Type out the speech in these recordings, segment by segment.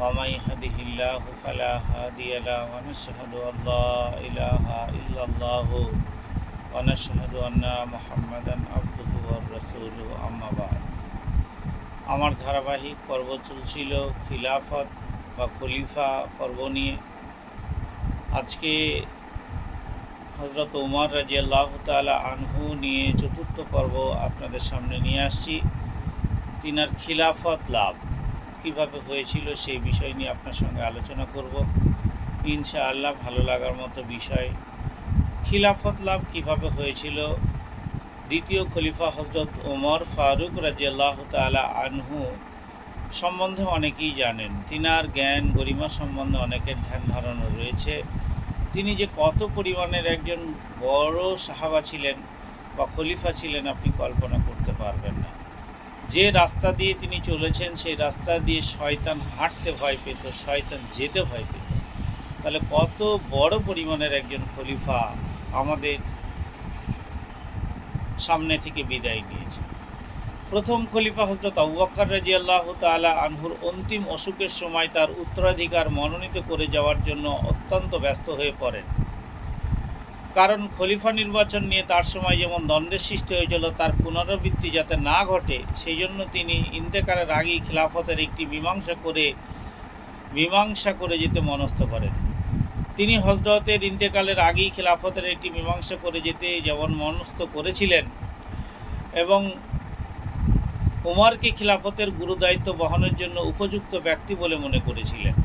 ومن يهده الله فلا هادي له ونشهد أن لا إله إلا الله ونشهد أن محمدا عبده ورسوله أما بعد আমার ধারাবাহিক পর্ব চলছিল খিলাফত বা খলিফা পর্ব নিয়ে আজকে হজরত উমর রাজিয়াল্লাহ তালা আনহু নিয়ে চতুর্থ পর্ব আপনাদের সামনে নিয়ে আসছি তিনার খিলাফত লাভ কীভাবে হয়েছিল সেই বিষয় নিয়ে আপনার সঙ্গে আলোচনা করব। ইনশাআল্লাহ ভালো লাগার মতো বিষয়। খিলাফত লাভ কীভাবে হয়েছিল? দ্বিতীয় খলিফা হজরত ওমর ফারুক রাজিয়াল্লাহ তালা আনহু সম্বন্ধে অনেকেই জানেন। তিনার জ্ঞান, গরিমা সম্বন্ধে অনেকের ধ্যান ধারণা রয়েছে। তিনি যে কত পরিমাণের একজন বড় সাহাবা ছিলেন বা খলিফা ছিলেন আপনি কল্পনা করতে পারবেন না। যে রাস্তা দিয়ে তিনি চলেছেন, সেই রাস্তা দিয়ে শয়তান হাঁটতে ভয় পেত, শয়তান যেতে ভয় পেত। তাহলে কত বড় পরিমাণের একজন খলিফা আমাদের সামনে থেকে বিদায় নিয়েছে। প্রথম খলিফা হজরত আউ্বাক্কার রাজি আল্লাহ তালা আনহুর অন্তিম অসুখের সময় তার উত্তরাধিকার মনোনীত করে যাওয়ার জন্য অত্যন্ত ব্যস্ত হয়ে পড়েন। কারণ খলিফা নির্বাচন নিয়ে তার সময় যেমন দ্বন্দ্বের সৃষ্টি হয়েছিল, তার পুনরাবৃত্তি যাতে না ঘটে, সেই জন্য তিনি ইন্তেকারের আগেই খিলাফতের একটি মীমাংসা করে মীমাংসা করে যেতে মনস্থ করেন। তিনি হজরতের ইন্তেকালের আগেই খিলাফতের একটি মীমাংসা করে যেতে যেমন মনস্থ করেছিলেন এবং উমারকে খিলাফতের গুরুদায়িত্ব বহনের জন্য উপযুক্ত ব্যক্তি বলে মনে করেছিলেন।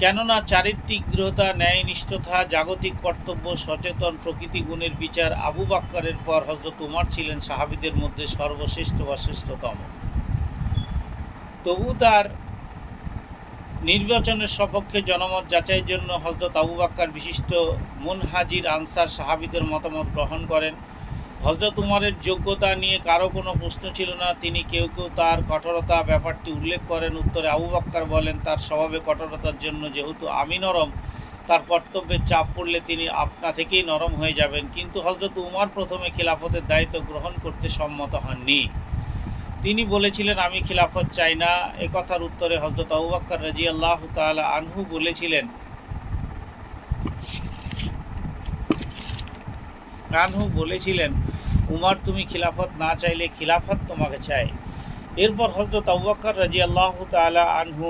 কেননা চারিত্রিক দৃঢ়তা, ন্যায়নিষ্ঠতা, জাগতিক কর্তব্য, সচেতন প্রকৃতি গুণের বিচার আবু বাক্কারের পর হজরত উমার ছিলেন সাহাবিদের মধ্যে সর্বশ্রেষ্ঠ বা শ্রেষ্ঠতম। তবু তার নির্বাচনের সপক্ষে জনমত যাচাইয়ের জন্য হজরত আবু বাক্কার বিশিষ্ট মুনহাজির আনসার সাহাবিদের মতামত গ্রহণ করেন। হজরত উমারের যোগ্যতা নিয়ে কারও কোনো প্রশ্ন ছিল না। তিনি কেউ কেউ তার কঠোরতা ব্যাপারটি উল্লেখ করেন। উত্তরে আবু বাক্কার বলেন, তার স্বভাবে কঠোরতার জন্য যেহেতু আমি নরম, তার কর্তব্যের চাপ পড়লে তিনি আপনা থেকেই নরম হয়ে যাবেন। কিন্তু হজরত উমার প্রথমে খিলাফতের দায়িত্ব গ্রহণ করতে সম্মত হননি। তিনি বলেছিলেন, আমি খিলাফত চাই না। এ কথার উত্তরে হজরত আবু বাক্কার রাজি আল্লাহ তালা আনহু বলেছিলেন আনহু বলেছিলেন উমার, তুমি খিলাফত না চাইলে খিলাফত তোমাকে চাই এরপর হজরত আবুবাক্কর রাজি আল্লাহ তালা আনহু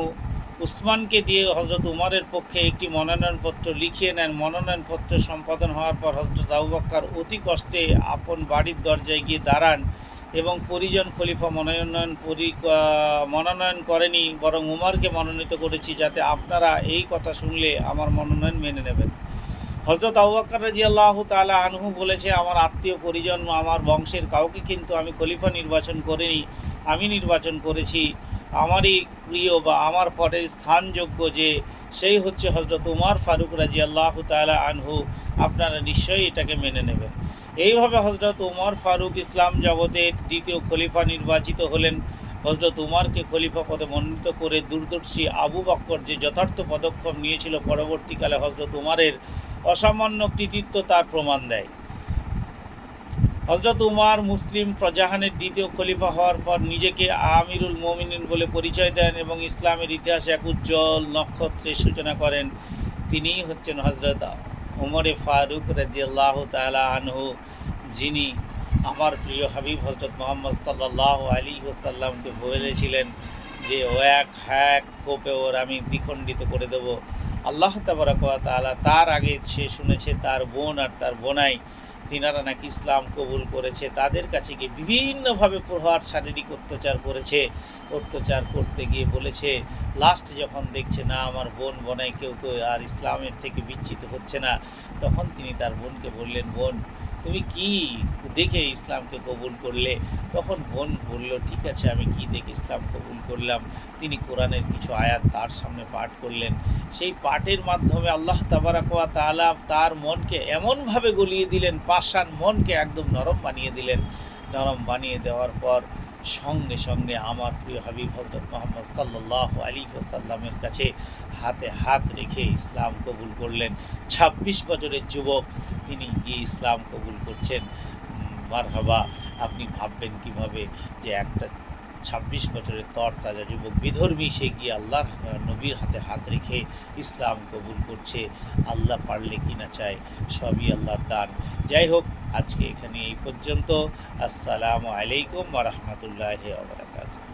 উসমানকে দিয়ে হজরত উমারের পক্ষে একটি মনোনয়নপত্র লিখিয়ে নেন। মনোনয়নপত্র সম্পাদন হওয়ার পর হজরত আবুবাক্কর অতি কষ্টে আপন বাড়ির দরজায় গিয়ে দাঁড়ান এবং পরিজন খলিফা মনোনয়ন পরি মনোনয়ন করেনি, বরং উমারকে মনোনীত করেছি যাতে আপনারা এই কথা শুনলে আমার মনোনয়ন মেনে নেবেন। হজরত আউবাক্কর রাজি আল্লাহ তালা আনহু বলেছে, আমার আত্মীয় পরিজন, আমার বংশের কাউকে কিন্তু আমি খলিফা নির্বাচন করিনি, আমি নির্বাচন করেছি। আমারই প্রিয় বা আমার পরের স্থানযোগ্য যে, সেই হচ্ছে হজরত উমার ফারুক রাজি আল্লাহ তালা আনহু। আপনারা নিশ্চয়ই এটাকে মেনে নেবেন। এইভাবে হজরত উমর ফারুক ইসলাম জগতের দ্বিতীয় খলিফা নির্বাচিত হলেন। হজরত উমারকে খলিফা পদে মনোনীত করে দূরদর্শী আবু বক্কর যে যথার্থ পদক্ষেপ নিয়েছিল, পরবর্তীকালে হজরত উমারের অসামান্য কৃতিত্ব তার প্রমাণ দেয়। হজরত উমার মুসলিম প্রজাহানের দ্বিতীয় খলিফা হওয়ার পর নিজেকে আমিরুল মোমিনিন বলে পরিচয় দেন এবং ইসলামের ইতিহাসে এক উজ্জ্বল নক্ষত্রের সূচনা করেন। তিনিই হচ্ছেন হজরত উমরে ফারুক রাজিয়াল্লাহ তালা আনহু, যিনি আমার প্রিয় হাবিব হজরত মোহাম্মদ সাল্লাহ আলী ওসাল্লামকে বলেছিলেন যে, ও এক হ্যাক, কোপে ওর আমি দ্বিখণ্ডিত করে দেব। আল্লাহ তালা তার আগে সে শুনেছে তার বোন আর তার বোনাই। তিনারা নাকি ইসলাম কবুল করেছে, তাদের কাছে গিয়ে বিভিন্নভাবে প্রহার, শারীরিক অত্যাচার করেছে। অত্যাচার করতে গিয়ে বলেছে, লাস্ট যখন দেখছে, না, আমার বোন বোনাই কেউ তো আর ইসলামের থেকে বিচ্ছিত হচ্ছে না। তখন তিনি তার বোনকে বললেন, বোন তুমি কি দেখে ইসলামকে কবুল করলে? তখন বোন বলল, ঠিক আছে, আমি কি দেখে ইসলাম কবুল করলাম? তিনি কোরআনের কিছু আয়াত তার সামনে পাঠ করলেন। সেই পাঠের মাধ্যমে আল্লাহ তাবারাকোয়া তালা তার মনকে এমনভাবে গলিয়ে দিলেন, পাষাণ মনকে একদম নরম বানিয়ে দিলেন। নরম বানিয়ে দেওয়ার পর সঙ্গে সঙ্গে আমার প্রিয় হাবিব হজরত মোহাম্মদ সাল্লাহ আলী সাল্লামের কাছে হাতে হাত রেখে ইসলাম কবুল করলেন। ২৬ বছরের যুবক, তিনি গিয়ে ইসলাম কবুল করছেন। মার আপনি ভাববেন কীভাবে যে একটা ছাব্বিশ বছরের তর তাজা যুবক বিধর্মী, সে গিয়ে আল্লাহর নবীর হাতে হাত রেখে ইসলাম কবুল করছে। আল্লাহ পারলে কিনা চায়, সবই আল্লাহর দান। যাই হোক, আজকে এখানে এই পর্যন্ত। আসসালামু আলাইকুম রহমতুল্লাহ বারাকাতুহু।